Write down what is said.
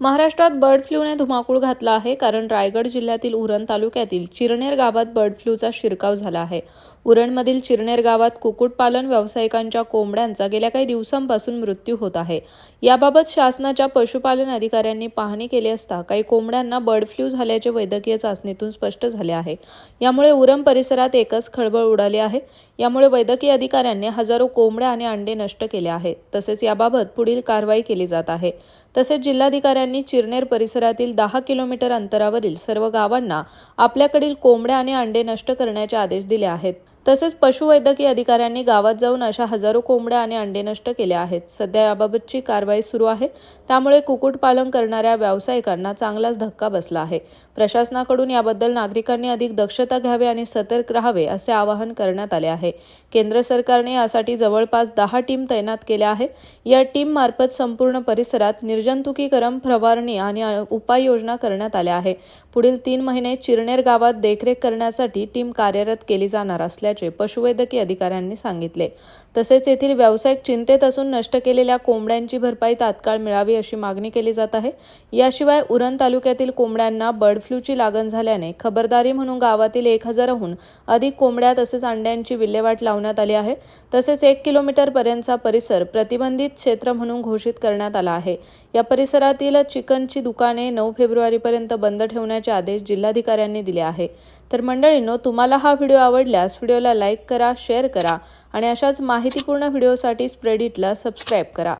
महाराष्ट्रात बर्ड फ्लूने धुमाकूळ घातला आहे कारण रायगड जिल्ह्यातील उरण तालुक्यातील चिरनेर गावात बर्ड फ्लूचा शिरकाव झाला आहे. उरणमधील चिरनेर गावात कुक्कुटपालन व्यावसायिकांच्या कोंबड्यांचा गेल्या काही दिवसांपासून मृत्यू होत आहे. याबाबत शासनाच्या पशुपालन अधिकाऱ्यांनी पाहणी केली असता काही कोंबड्यांना बर्ड फ्लू झाल्याचे वैद्यकीय चाचणीतून स्पष्ट झाले आहे. यामुळे उरण परिसरात एकच खळबळ उडाली आहे. यामुळे वैद्यकीय अधिकाऱ्यांनी हजारो कोंबड्या आणि अंडे नष्ट केले आहेत तसेच याबाबत पुढील कारवाई केली जात आहे. तसेच जिल्हाधिकाऱ्यांनी चिरनेर परिसरातील दहा किलोमीटर अंतरावरील सर्व गावांना आपल्याकडील कोंबड्या आणि अंडे नष्ट करण्याचे आदेश दिले आहेत. तसेच पशुवैद्यकीय अधिकाऱ्यांनी गावात जाऊन अशा हजारो कोंबड्या आणि अंडे नष्ट केले आहेत. सध्या याबाबतची कारवाई सुरू आहे. त्यामुळे कुक्कुटपालन करणाऱ्या व्यावसायिकांना चांगलाच धक्का बसला आहे. प्रशासनाकडून याबद्दल नागरिकांनी अधिक दक्षता घ्यावी आणि सतर्क राहावे असे आवाहन करण्यात आले आहे. केंद्र सरकारने यासाठी जवळपास दहा टीम तैनात केल्या आहे या टीम मार्फत संपूर्ण परिसरात निर्जंतुकीकरण फवारणी आणि उपाययोजना करण्यात आल्या आहे. पुढील तीन महिने चिरनेर गावात देखरेख करण्यासाठी टीम कार्यरत केली जाणार असल्याचे पशुवैद्यकीय अधिकाऱ्यांनी सांगितले. तसेच येथील व्यावसायिक चिंतेत असून नष्ट केलेल्या कोंबड्यांची भरपाई तात्काळ मिळावी अशी मागणी केली जात आहे. याशिवाय उरण तालुक्यातील कोंबड्यांना बर्ड फ्लूची लागण झाल्याने खबरदारी म्हणून गावातील एक हजाराहून अधिक कोंबड्या तसेच अंड्यांची विल्हेवाट लावण्यात आली आहे. तसेच एक किलोमीटर पर्यंतचा परिसर प्रतिबंधित क्षेत्र म्हणून घोषित करण्यात आला आहे. या परिसरातील चिकनची दुकाने नऊ फेब्रुवारीपर्यंत बंद ठेवण्याचे आदेश जिल्हाधिकाऱ्यांनी दिले आहे. तर मंडळींनो तुम्हाला हा व्हिडिओ आवडल्यास व्हिडिओला लाईक करा शेअर करा आणि अशाच माहितीपूर्ण व्हिडिओसाठी स्प्रेडिटला सबस्क्राईब करा.